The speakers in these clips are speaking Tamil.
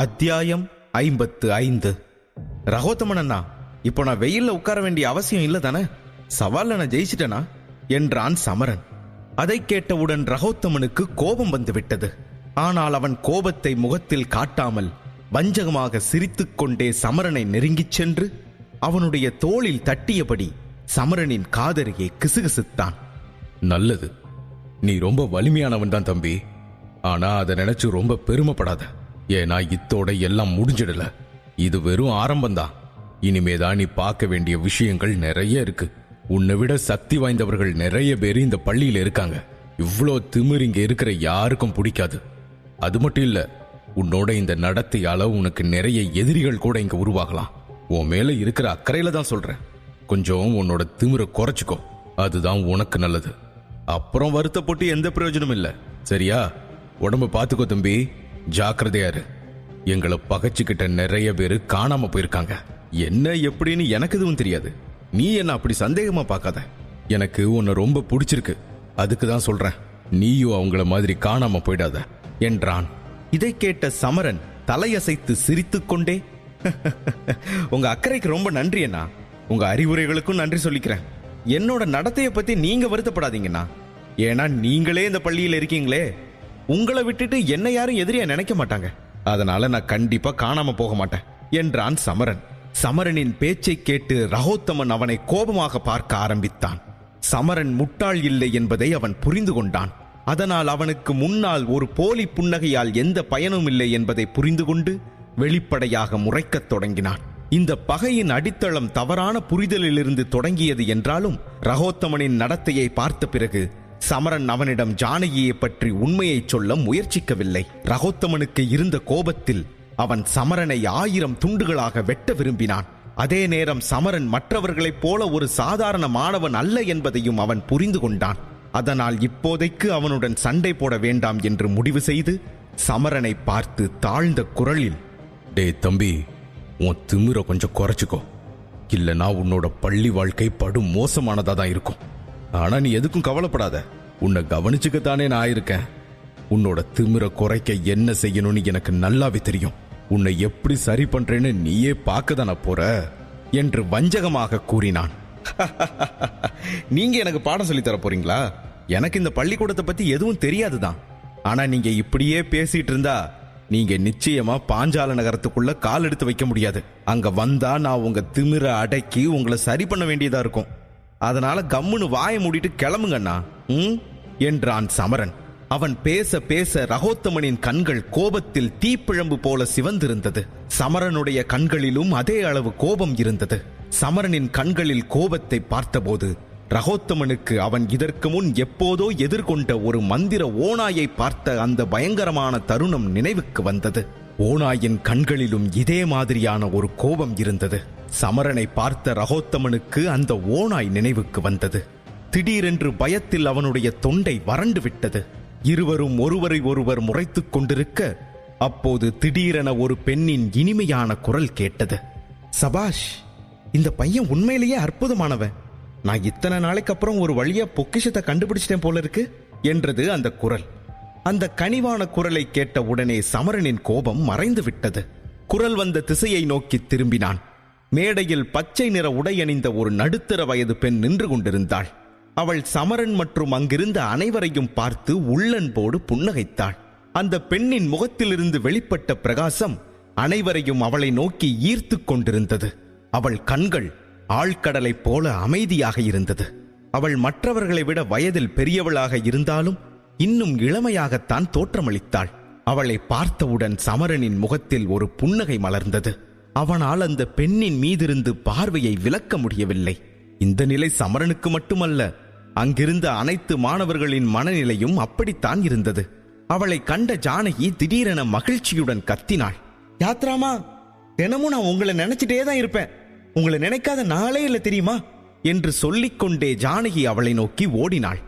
அத்தியாயம் ஐம்பத்து ஐந்து. ரகோத்தமன் அண்ணா இப்போ நான் வெயில்ல உட்கார வேண்டிய அவசியம் இல்லை தானே சவால்ல நான் ஜெயிச்சிட்டேனா? என்றான் சமரன். அதை கேட்டவுடன் ரகோத்தமனுக்கு கோபம் வந்து விட்டது ஆனால் அவன் கோபத்தை முகத்தில் காட்டாமல் வஞ்சகமாக சிரித்துக்கொண்டே சமரனை நெருங்கிச் சென்று அவனுடைய தோளில் தட்டியபடி சமரனின் காதருகே கிசுகிசுத்தான். நல்லது. நீ ரொம்ப வலிமையானவன் தான் தம்பி. ஆனா அதை நினைச்சு ரொம்ப பெருமைப்படாத. ஏன்னா இத்தோட எல்லாம் முடிஞ்சிடல. இது வெறும் ஆரம்பம்தான் இனிமேதான் நீ பார்க்க வேண்டிய விஷயங்கள் நிறைய இருக்கு. உன்னை விட சக்தி வாய்ந்தவர்கள் நிறைய பேர் இந்த பள்ளியில இருக்காங்க. இவ்ளோ திமிர் இங்க இருக்கிற யாருக்கும் பிடிக்காது. அது மட்டும் இல்ல உன்னோட இந்த நடத்தையால உனக்கு நிறைய எதிரிகள் கூட இங்க உருவாகலாம். உன் மேல இருக்கிற அக்கறையில தான் சொல்றேன். கொஞ்சம் உன்னோட திமிரை குறைச்சிக்கோ. அதுதான் உனக்கு நல்லது. அப்புறம் வருத்தப்பட்டு எந்த பிரயோஜனமும் இல்ல. சரியா? உடம்ப பாத்துக்கோ தம்பி. ஜாக்கிரதையா இரு. எங்களை பகச்சுக்கிட்ட நிறைய பேரு காணாம போயிருக்காங்க. என்ன எப்படின்னு எனக்கு எதுவும் தெரியாது. நீ என்ன அப்படி சந்தேகமா பார்க்காத. எனக்கு உன்னை ரொம்ப பிடிச்சிருக்கு. அதுக்கு தான் சொல்றேன். நீயும் அவங்கள மாதிரி காணாம போயிடாத என்றான். இதை கேட்ட சமரன் தலையசைத்து சிரித்துக்கொண்டே உங்க அக்கறைக்கு ரொம்ப நன்றி அண்ணா. உங்க அறிவுரைகளுக்கும் நன்றி சொல்லிக்கிறேன். என்னோட நடத்தைய பத்தி நீங்க வருத்தப்படாதீங்கண்ணா ஏன்னா நீங்களே இந்த பள்ளியில் இருக்கீங்களே. உங்களை விட்டுட்டு என்ன யாரும் எதிரியா நினைக்க மாட்டாங்க. அதனால நான் கண்டிப்பா காணாம போக மாட்டேன் என்றான் சமரன். சமரனின் பேச்சை கேட்டு ரகோத்தமன் அவனை கோபமாக பார்க்க ஆரம்பித்தான். சமரன் முட்டாள் இல்லை என்பதை அவன் புரிந்து கொண்டான். அதனால் அவனுக்கு முன்னால் ஒரு போலி புன்னகையால் எந்த பயனும் இல்லை என்பதை புரிந்து கொண்டு வெளிப்படையாக முறைக்கத் தொடங்கினான். இந்த பகையின் அடித்தளம் தவறான புரிதலிலிருந்து தொடங்கியது என்றாலும் ரகோத்தமனின் நடத்தையை பார்த்த பிறகு சமரன் அவனிடம் ஜானகியை பற்றி உண்மையைச் சொல்ல முயற்சிக்கவில்லை. ரகோத்தமனுக்கு இருந்த கோபத்தில் அவன் சமரனை ஆயிரம் துண்டுகளாக வெட்ட விரும்பினான். அதே நேரம் சமரன் மற்றவர்களைப் போல ஒரு சாதாரண மாணவன் அல்ல என்பதையும் அவன் புரிந்து கொண்டான். அதனால் இப்போதைக்கு அவனுடன் சண்டை போட வேண்டாம் என்று முடிவு செய்து சமரனை பார்த்து தாழ்ந்த குரலில் டேய் தம்பி உன் திமிரை கொஞ்சம் குறைச்சிக்கோ. இல்லைனா உன்னோட பள்ளி வாழ்க்கை படு மோசமானதாக தான் இருக்கும். ஆனா நீ எதுக்கும் கவலைப்படாத. உன்னை கவனிச்சுக்கத்தானே நான் இருக்கேன் உன்னோட திமிர குறைக்க என்ன செய்யணும்னு எனக்கு நல்லாவே தெரியும். உன்னை எப்படி சரி பண்றேன்னு நீயே பார்க்க தானே போற என்று வஞ்சகமாக கூறினான். நீங்க எனக்கு பாடம் சொல்லி தர போறீங்களா? எனக்கு இந்த பள்ளிக்கூடத்தை பத்தி எதுவும் தெரியாதுதான். ஆனா நீங்க இப்படியே பேசிட்டு இருந்தா நீங்க நிச்சயமா பாஞ்சால நகரத்துக்குள்ள கால் எடுத்து வைக்க முடியாது. அங்க வந்தா நான் உங்க திமிர அடக்கி உங்களை சரி பண்ண வேண்டியதா இருக்கும். அதனால கம்முன்னு வாயை மூடிட்டு கிளம்புங்கண்ணா. ம்? என்றான் சமரன். அவன் பேச பேச ரகோத்தமனின் கண்கள் கோபத்தில் தீப்பிழம்பு போல சிவந்திருந்தது. சமரனுடைய கண்களிலும் அதே அளவு கோபம் இருந்தது. சமரனின் கண்களில் கோபத்தை பார்த்தபோது ரகோத்தமனுக்கு அவன் இதற்கு முன் எப்போதோ எதிர்கொண்ட ஒரு மந்திர ஓனாயை பார்த்த அந்த பயங்கரமான தருணம் நினைவுக்கு வந்தது. ஓனாயின் கண்களிலும் இதே மாதிரியான ஒரு கோபம் இருந்தது. சமரனை பார்த்த ரகோத்தமனுக்கு அந்த ஓநாய் நினைவுக்கு வந்தது. திடீரென்று பயத்தில் அவனுடைய தொண்டை வறண்டு விட்டது. இருவரும் ஒருவரை ஒருவர் முறைத்துக் கொண்டிருக்க அப்போது திடீரென ஒரு பெண்ணின் இனிமையான குரல் கேட்டது. சபாஷ் இந்த பையன் உண்மையிலேயே அற்புதமானவன். நான் இத்தனை நாளைக்கு அப்புறம் ஒரு வழியா பொக்கிஷத்தை கண்டுபிடிச்சிட்டேன் போல இருக்கு என்றது அந்த குரல். அந்த கனிவான குரலை கேட்ட உடனே சமரனின் கோபம் மறைந்து விட்டது. குரல் வந்த திசையை நோக்கி திரும்பினான். மேடையில் பச்சை நிற உடை அணிந்த ஒரு நடுத்தர வயது பெண் நின்று கொண்டிருந்தாள். அவள் சமரன் மற்றும் அங்கிருந்த அனைவரையும் பார்த்து உள்ளன்போடு புன்னகைத்தாள். அந்த பெண்ணின் முகத்திலிருந்து வெளிப்பட்ட பிரகாசம் அனைவரையும் அவளை நோக்கி ஈர்த்து கொண்டிருந்தது. அவள் கண்கள் ஆழ்கடலைப் போல அமைதியாக இருந்தது. அவள் மற்றவர்களை விட வயதில் பெரியவளாக இருந்தாலும் இன்னும் இளமையாகத்தான் தோற்றமளித்தாள். அவளை பார்த்தவுடன் சமரனின் முகத்தில் ஒரு புன்னகை மலர்ந்தது. அவனால் அந்த பெண்ணின் மீதிருந்து பார்வையை விலக்க முடியவில்லை. இந்த நிலை சமரனுக்கு மட்டுமல்ல அங்கிருந்த அனைத்து மாணவர்களின் மனநிலையும் அப்படித்தான் இருந்தது. அவளை கண்ட ஜானகி திடீரென மகிழ்ச்சியுடன் கத்தினாள். யாத்ராமா தினமும் நான் உங்களை நினைச்சிட்டே தான் இருப்பேன். உங்களை நினைக்காத நாளே இல்லை தெரியுமா? என்று சொல்லிக்கொண்டே ஜானகி அவளை நோக்கி ஓடினாள்.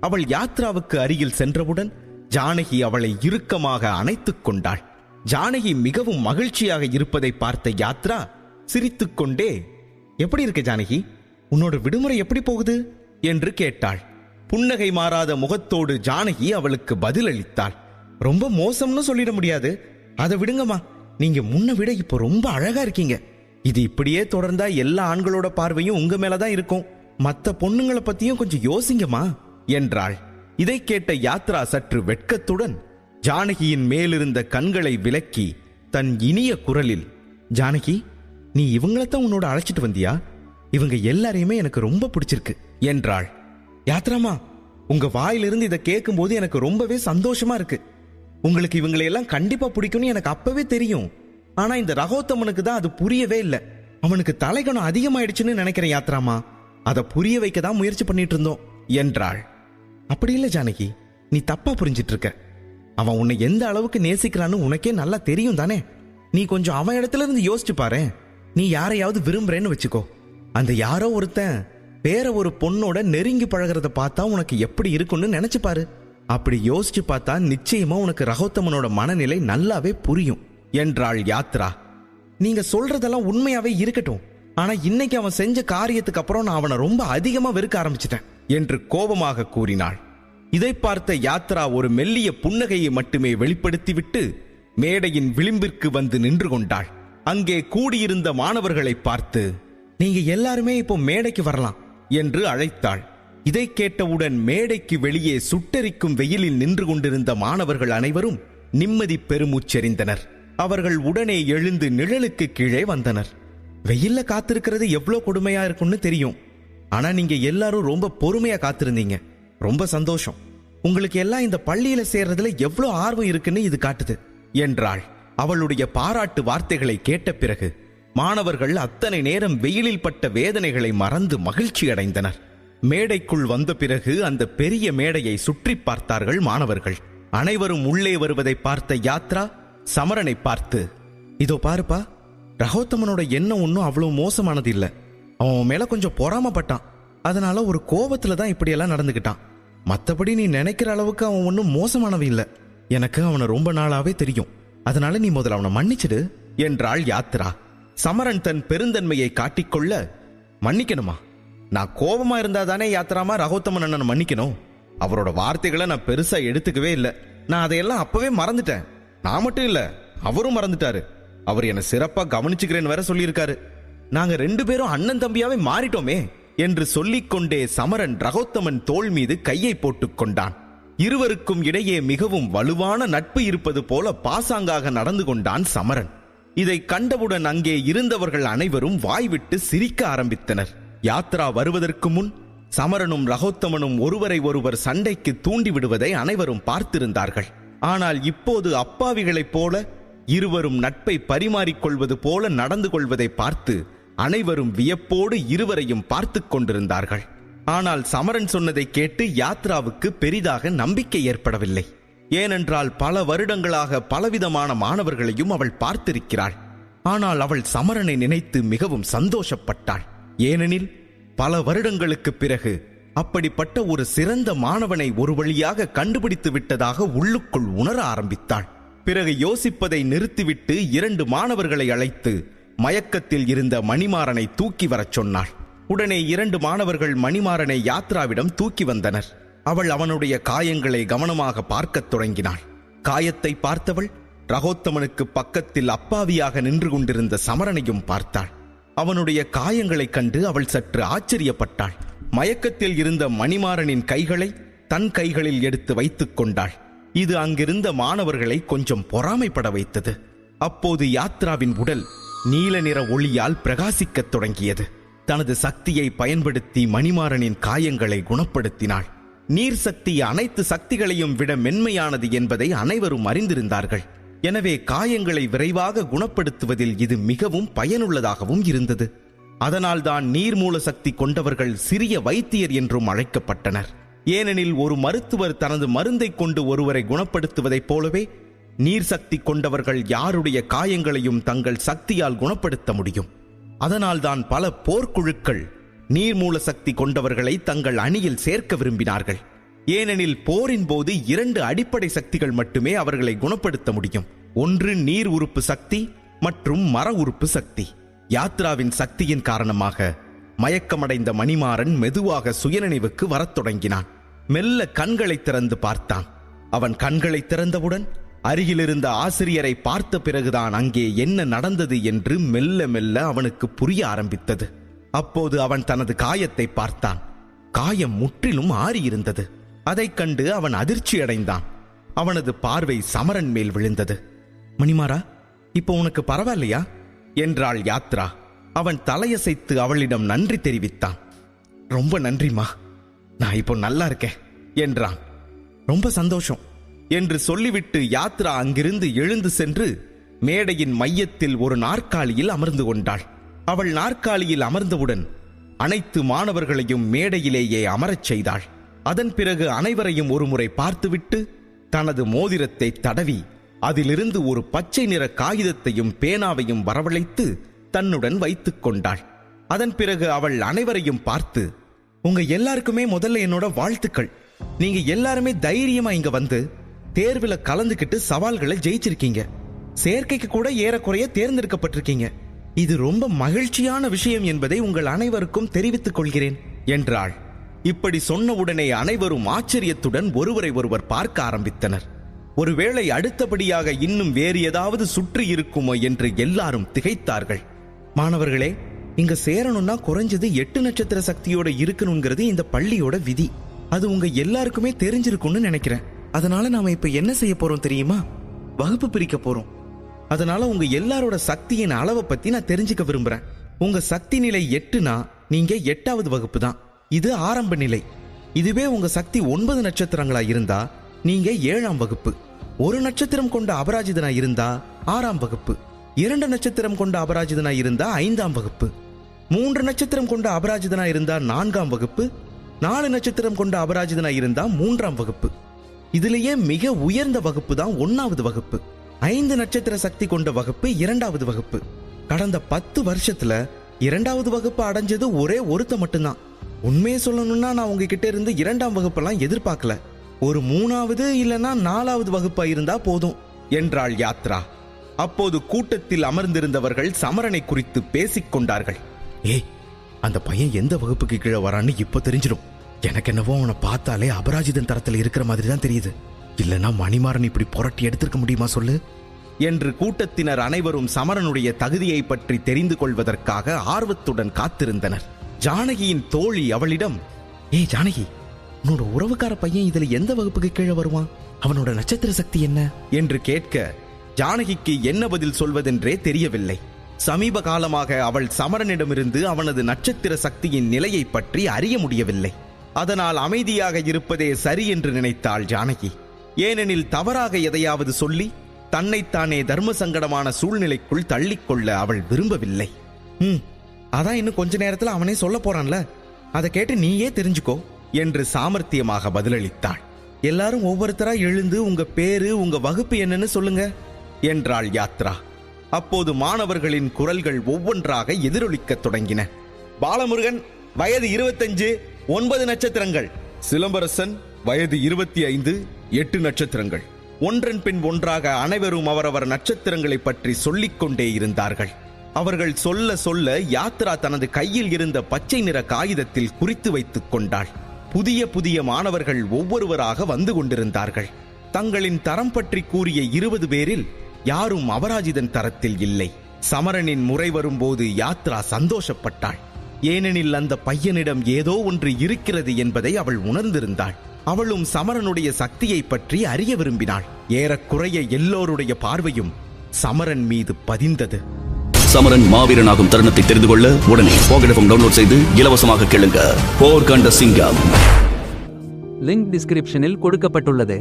அவள் யாத்ராவுக்கு அருகில் சென்றவுடன் ஜானகி அவளை இறுக்கமாக அணைத்துக் கொண்டாள். ஜானகி மிகவும் மகிழ்ச்சியாக இருப்பதை பார்த்த யாத்ரா சிரித்துக்கொண்டே எப்படி இருக்க ஜானகி? உன்னோட விடுமுறை எப்படி போகுது? என்று கேட்டாள். புன்னகை மாறாத முகத்தோடு ஜானகி அவளுக்கு பதிலளித்தாள். ரொம்ப மோசம்னு சொல்லிட முடியாது. அதை விடுங்கம்மா. நீங்க முன்ன விட இப்போ ரொம்ப அழகா இருக்கீங்க. இது இப்படியே தொடர்ந்தா எல்லா ஆண்களோட பார்வையும் உங்க மேலதான் இருக்கும். மத்த பொண்ணுங்களை பத்தியும் கொஞ்சம் யோசிங்கம்மா என்றாள். இதை கேட்ட யாத்ரா சற்று வெட்கத்துடன் ஜானகியின் மேலிருந்த கண்களை விலக்கி தன் இனிய குரலில் ஜானகி நீ இவங்களத்தான் உன்னோட அழைச்சிட்டு வந்தியா? இவங்க எல்லாரையுமே எனக்கு ரொம்ப பிடிச்சிருக்கு என்றாள். யாத்ராமா உங்க வாயிலிருந்து இதை கேட்கும்போது எனக்கு ரொம்பவே சந்தோஷமா இருக்கு. உங்களுக்கு இவங்களையெல்லாம் கண்டிப்பா பிடிக்கும்னு எனக்கு அப்பவே தெரியும். ஆனா இந்த ரகோத்தமனுக்கு தான் அது புரியவே இல்லை. அவனுக்கு தலைகணம் அதிகமாயிடுச்சுன்னு நினைக்கிறேன் யாத்ராமா அதை புரிய வைக்க தான் முயற்சி பண்ணிட்டு இருந்தோம் என்றாள். அப்படி இல்லை ஜானகி. நீ தப்பா புரிஞ்சிட்டு இருக்க. அவன் உன்னை எந்த அளவுக்கு நேசிக்கிறான்னு உனக்கே நல்லா தெரியும் தானே? நீ கொஞ்சம் அவன் இடத்துல இருந்து யோசிச்சு பாரு. நீ யாரையாவது விரும்புறேன்னு வச்சுக்கோ. அந்த யாரோ ஒருத்தன் வேற ஒரு பொண்ணோட நெருங்கி பழகிறத பார்த்தா உனக்கு எப்படி இருக்கும்னு நினைச்சு பாரு. அப்படி யோசிச்சு பார்த்தா நிச்சயமா உனக்கு ரகோத்தமனோட மனநிலை நல்லாவே புரியும். என்றாள் யாத்ரா. நீங்க சொல்றதெல்லாம் உண்மையாவே இருக்கட்டும். ஆனா இன்னைக்கு அவன் செஞ்ச காரியத்துக்கு அப்புறம் நான் அவனை ரொம்ப அதிகமா வெறுக்க ஆரம்பிச்சிட்டேன் என்று கோபமாக கூறினாள். இதை பார்த்த யாத்ரா ஒரு மெல்லிய புன்னகையை மட்டுமே வெளிப்படுத்திவிட்டு மேடையின் விளிம்பிற்கு வந்து நின்று கொண்டாள். அங்கே கூடியிருந்த மாணவர்களை பார்த்து நீங்க எல்லாருமே இப்போ மேடைக்கு வரலாம் என்று அழைத்தாள். இதை கேட்டவுடன் மேடைக்கு வெளியே சுட்டெரிக்கும் வெயிலில் நின்று கொண்டிருந்த மாணவர்கள் அனைவரும் நிம்மதி பெருமூச்செறிந்தனர். அவர்கள் உடனே எழுந்து நிழலுக்கு கீழே வந்தனர். வெயில்ல காத்திருக்கிறது எவ்வளவு கொடுமையா இருக்கும்னு தெரியும். ஆனா நீங்க எல்லாரும் ரொம்ப பொறுமையா காத்திருந்தீங்க. ரொம்ப சந்தோஷம். உங்களுக்கு எல்லாம் இந்த பள்ளியில சேர்றதுல எவ்வளவு ஆர்வம் இருக்குன்னு இது காட்டுது. என்றாள். அவளுடைய பாராட்டு வார்த்தைகளை கேட்ட பிறகு மாணவர்கள் அத்தனை நேரம் வெயிலில் பட்ட வேதனைகளை மறந்து மகிழ்ச்சி அடைந்தனர். மேடைக்குள் வந்த பிறகு அந்த பெரிய மேடையை சுற்றி பார்த்தார்கள் மாணவர்கள். அனைவரும் உள்ளே வருவதை பார்த்த யாத்ரா சமரனை பார்த்து இதோ பாருப்பா ரகோத்தமனோட எண்ணம் ஒன்றும் அவ்வளவு மோசமானது இல்ல அவன் மேல கொஞ்சம் பொறாமப்பட்டான். அதனால ஒரு கோபத்துல தான் இப்படியெல்லாம் நடந்துக்கிட்டான் மற்றபடி நீ நினைக்கிற அளவுக்கு அவன் ஒன்றும் மோசமானவன் இல்லை. எனக்கு அவனை ரொம்ப நாளாவே தெரியும். அதனால நீ முதல்ல அவனை மன்னிச்சிடு என்றாள் யாத்ரா. சமரன் தன் பெருந்தன்மையை காட்டிக்கொள்ள மன்னிக்கணுமா? நான் கோபமா இருந்தா தானே யாத்திராமா ரகோத்தமன் அண்ணன் மன்னிக்கணும்? அவரோட வார்த்தைகளை நான் பெருசா எடுத்துக்கவே இல்லை. நான் அதையெல்லாம் அப்பவே மறந்துட்டேன். நான் மட்டும் இல்ல அவரும் மறந்துட்டாரு. அவர் என்னை சிறப்பா கவனிச்சுக்கிறேன்னு வேற சொல்லியிருக்காரு. நாங்க ரெண்டு பேரும் அண்ணன் தம்பியாவே மாறிட்டோமே. என்று சொல்லிக்கொண்டே சமரன் ரகோத்தமன் தோள் மீது கையை போட்டுக் கொண்டான். இருவருக்கும் இடையே மிகவும் வலுவான நட்பு இருப்பது போல பாசாங்காக நடந்து கொண்டான் சமரன். இதை கண்டவுடன் அங்கே இருந்தவர்கள் அனைவரும் வாய்விட்டு சிரிக்க ஆரம்பித்தனர். யாத்ரா வருவதற்கு முன் சமரனும் ரகோத்தமனும் ஒருவரை ஒருவர் சண்டைக்கு தூண்டி விடுவதை அனைவரும் பார்த்திருந்தார்கள். ஆனால் இப்போது அப்பாவிகளைப் போல இருவரும் நட்பை பரிமாறிக்கொள்வது போல நடந்து கொள்வதை பார்த்து அனைவரும் வியப்போடு இருவரையும் பார்த்துக் கொண்டிருந்தார்கள். ஆனால் சமரன் சொன்னதை கேட்டு யாத்ராவுக்கு பெரிதாக நம்பிக்கை ஏற்படவில்லை. ஏனென்றால் பல வருடங்களாக பலவிதமான மாணவர்களையும் அவள் பார்த்திருக்கிறாள். ஆனால் அவள் சமரனை நினைத்து மிகவும் சந்தோஷப்பட்டாள். ஏனெனில் பல வருடங்களுக்குப் பிறகு அப்படிப்பட்ட ஒரு சிறந்த மாணவனை ஒரு வழியாக கண்டுபிடித்து விட்டதாக உள்ளுக்குள் உணர ஆரம்பித்தாள். பிறகு யோசிப்பதை நிறுத்திவிட்டு இரண்டு மாணவர்களை அழைத்து மயக்கத்தில் இருந்த மணிமாறனை தூக்கி வரச் சொன்னாள். உடனே இரண்டு மாணவர்கள் மணிமாறனை யாத்ராவிடம் தூக்கி வந்தனர். அவள் அவனுடைய காயங்களை கவனமாக பார்க்கத் தொடங்கினாள். காயத்தை பார்த்தவள் ரகோத்தமனுக்கு பக்கத்தில் அப்பாவியாக நின்று கொண்டிருந்த சமரனையும் பார்த்தாள். அவனுடைய காயங்களைக் கண்டு அவள் சற்று ஆச்சரியப்பட்டாள். மயக்கத்தில் இருந்த மணிமாறனின் கைகளை தன் கைகளில் எடுத்து வைத்துக் கொண்டாள். இது அங்கிருந்த மாணவர்களை கொஞ்சம் பொறாமைப்பட வைத்தது. அப்போது யாத்ராவின் உடல் நீல நிற ஒளியால் பிரகாசிக்கத் தொடங்கியது. தனது சக்தியை பயன்படுத்தி மணிமாறனின் காயங்களை குணப்படுத்தினாள். நீர் சக்தி அனைத்து சக்திகளையும் விட மென்மையானது என்பதை அனைவரும் அறிந்திருந்தார்கள். எனவே காயங்களை விரைவாக குணப்படுத்துவதில் இது மிகவும் பயனுள்ளதாகவும் இருந்தது. அதனால்தான் நீர்மூல சக்தி கொண்டவர்கள் சிறிய வைத்தியர் என்றும் அழைக்கப்பட்டனர். ஏனெனில் ஒரு மருத்துவர் தனது மருந்தை கொண்டு ஒருவரை குணப்படுத்துவதைப் போலவே நீர் சக்தி கொண்டவர்கள் யாருடைய காயங்களையும் தங்கள் சக்தியால் குணப்படுத்த முடியும்? அதனால்தான் பல போர்க்குழுக்கள் நீர்மூல சக்தி கொண்டவர்களை தங்கள் அணியில் சேர்க்க விரும்பினார்கள். ஏனெனில் போரின் போது இரண்டு அடிப்படை சக்திகள் மட்டுமே அவர்களை குணப்படுத்த முடியும். ஒன்று நீர் உறுப்பு சக்தி மற்றும் மர உறுப்பு சக்தி. யாத்ராவின் சக்தியின் காரணமாக மயக்கமடைந்த மணிமாறன் மெதுவாக சுயநினைவுக்கு வரத் தொடங்கினான். மெல்ல கண்களை திறந்து பார்த்தான். அவன் கண்களை திறந்தவுடன் அருகிலிருந்த ஆசிரியரை பார்த்த பிறகுதான் அங்கே என்ன நடந்தது என்று மெல்ல மெல்ல அவனுக்கு புரிய ஆரம்பித்தது. அப்போது அவன் தனது காயத்தை பார்த்தான். காயம் முற்றிலும் ஆறியிருந்தது. அதைக் கண்டு அவன் அதிர்ச்சி அடைந்தான். அவனது பார்வை சமரன் மேல் விழுந்தது. மணிமாரா இப்போ உனக்கு பரவாயில்லையா? என்றாள் யாத்ரா. அவன் தலையசைத்து அவளிடம் நன்றி தெரிவித்தான். ரொம்ப நன்றிமா நான் இப்போ நல்லா இருக்கேன் என்றான். ரொம்ப சந்தோஷம். என்று சொல்லிவிட்டு யாத்ரா அங்கிருந்து எழுந்து சென்று மேடையின் மையத்தில் ஒரு நாற்காலியில் அமர்ந்து கொண்டாள். அவள் நாற்காலியில் அமர்ந்தவுடன் அனைத்து மாணவர்களையும் மேடையிலேயே அமரச் செய்தாள். அதன் பிறகு அனைவரையும் ஒருமுறை பார்த்துவிட்டு தனது மோதிரத்தை தடவி அதிலிருந்து ஒரு பச்சை நிற காகிதத்தையும் பேனாவையும் வரவழைத்து தன்னுடன் வைத்துக் கொண்டாள். அதன் பிறகு அவள் அனைவரையும் பார்த்து உங்க எல்லாருக்குமே முதல்ல என்னோட வாழ்த்துக்கள். நீங்க எல்லாருமே தைரியமா இங்க வந்து தேர்வில் கலந்துக்கிட்டு சவால்களை ஜெயிச்சிருக்கீங்க. சேர்க்கைக்கு கூட ஏறக்குறைய தேர்ந்தெடுக்கப்பட்டிருக்கீங்க. இது ரொம்ப மகிழ்ச்சியான விஷயம் என்பதை உங்கள் அனைவருக்கும் தெரிவித்துக் கொள்கிறேன் என்றாள். இப்படி சொன்ன உடனே அனைவரும் ஆச்சரியத்துடன் ஒருவரை ஒருவர் பார்க்க ஆரம்பித்தனர். ஒருவேளை அடுத்தபடியாக இன்னும் வேறு ஏதாவது சுற்றி இருக்குமோ என்று எல்லாரும் திகைத்தார்கள். மாணவர்களே இங்க சேரணும்னா குறைஞ்சது எட்டு நட்சத்திர சக்தியோட இருக்கணுங்கிறது இந்த பள்ளியோட விதி. அது உங்க எல்லாருக்குமே தெரிஞ்சிருக்கும்னு நினைக்கிறேன். அதனால நாம இப்ப என்ன செய்ய போறோம் தெரியுமா? வகுப்பு பிரிக்க போறோம். அதனால உங்க எல்லாரோட சக்தியின் அளவை பத்தி நான் தெரிஞ்சுக்க விரும்புறேன். உங்க சக்தி நிலை எட்டுனா நீங்க எட்டாவது வகுப்பு தான். இது ஆரம்ப நிலை. இதுவே உங்க சக்தி ஒன்பது நட்சத்திரங்களா இருந்தா நீங்க ஏழாம் வகுப்பு. ஒரு நட்சத்திரம் கொண்ட அபராஜிதனா இருந்தா ஆறாம் வகுப்பு. இரண்டு நட்சத்திரம் கொண்ட அபராஜிதனா இருந்தா ஐந்தாம் வகுப்பு. மூன்று நட்சத்திரம் கொண்ட அபராஜிதனா இருந்தா நான்காம் வகுப்பு. நாலு நட்சத்திரம் கொண்ட அபராஜிதனா இருந்தா மூன்றாம் வகுப்பு. இதுலயே மிக உயர்ந்த வகுப்பு தான் ஒன்னாவது வகுப்பு. ஐந்து நட்சத்திர சக்தி கொண்ட வகுப்பு இரண்டாவது வகுப்பு. கடந்த பத்து வருஷத்துல இரண்டாவது வகுப்பு அடைஞ்சது ஒரே ஒருத்த மட்டும்தான். உண்மையை சொல்லணும்னா நான் உங்ககிட்ட இருந்து இரண்டாம் வகுப்பெல்லாம் எதிர்பார்க்கல. ஒரு மூணாவது இல்லனா நாலாவது வகுப்பா இருந்தா போதும் என்றாள் யாத்ரா. அப்போது கூட்டத்தில் அமர்ந்திருந்தவர்கள் சமரனை குறித்து பேசிக் கொண்டார்கள் ஏய் அந்த பையன் எந்த வகுப்புக்கு கீழே வரான்னு இப்ப தெரிஞ்சிடும். எனக்கு என்னவோ அவனை பார்த்தாலே அபராஜிதன் தரத்துல இருக்கிற மாதிரி தான் தெரியுது. இல்லனா மணிமாறன் இப்படி புரட்டி எடுத்திருக்க முடியுமா சொல்லு? என்று கூட்டத்தினர் அனைவரும் சமரனுடைய தகுதியை பற்றி தெரிந்து கொள்வதற்காக ஆர்வத்துடன் காத்திருந்தனர். ஜானகியின் தோழி அவளிடம் ஏய் ஜானகி உன்னோட உறவுக்கார பையன் இதுல எந்த வகுப்புக்கு கீழே வருவான்? அவனோட நட்சத்திர சக்தி என்ன? என்று கேட்க ஜானகிக்கு என்ன பதில் சொல்வதென்றே தெரியவில்லை. சமீப காலமாக அவள் சமரனிடமிருந்து அவனது நட்சத்திர சக்தியின் நிலையை பற்றி அறிய முடியவில்லை. அதனால் அமைதியாக இருப்பதே சரி என்று நினைத்தாள் ஜானகி. ஏனெனில் தவறாக எதையாவது சொல்லி தன்னைத்தானே தர்ம சங்கடமான சூழ்நிலைக்குள் தள்ளிக்கொள்ள அவள் விரும்பவில்லை. ம் அதான் இன்னும் கொஞ்ச நேரத்தில் அவனே சொல்ல போறான்ல. அதை கேட்டு நீயே தெரிஞ்சுக்கோ என்று சாமர்த்தியமாக பதிலளித்தாள். எல்லாரும் ஒவ்வொருத்தரா எழுந்து உங்க பேரு உங்க வகுப்பு என்னன்னு சொல்லுங்க என்றாள் யாத்ரா. அப்போது மாணவர்களின் குரல்கள் ஒவ்வொன்றாக எதிரொலிக்கத் தொடங்கின. பாலமுருகன் வயது இருபத்தஞ்சு ஒன்பது நட்சத்திரங்கள். சிலம்பரசன் வயது இருபத்தி ஐந்து எட்டு நட்சத்திரங்கள். ஒன்றன் பின் ஒன்றாக அனைவரும் அவரவர் நட்சத்திரங்களை பற்றி சொல்லிக் கொண்டே இருந்தார்கள். அவர்கள் சொல்ல சொல்ல யாத்ரா தனது கையில் இருந்த பச்சை நிற காகிதத்தில் குறித்து வைத்துக் கொண்டாள். புதிய புதிய மாணவர்கள் ஒவ்வொருவராக வந்து கொண்டிருந்தார்கள். தங்களின் தரம் பற்றி கூறிய இருபது பேரில் யாரும் அபராஜிதன் தரத்தில் இல்லை. சமரனின் முறை வரும்போது யாத்ரா சந்தோஷப்பட்டாள். ஏனெனில் அந்த பையனிடம் ஏதோ ஒன்று இருக்கிறது என்பதை அவள் உணர்ந்திருந்தாள். அவளும் சமரனுடைய சக்தியை பற்றி அறிய விரும்பினாள். ஏறக்குறைய எல்லோருடைய பார்வையும் சமரன் மீது பதிந்தது. சமரன் மாவீரனாகும் தருணத்தை தெரிந்து கொள்ள உடனே போகடஃபம் டவுன்லோட் செய்து இலவசமாக கேளுங்க. போர் கண்ட சிங்கம். லிங்க் டிஸ்கிரிப்ஷனில் கொடுக்கப்பட்டுள்ளது.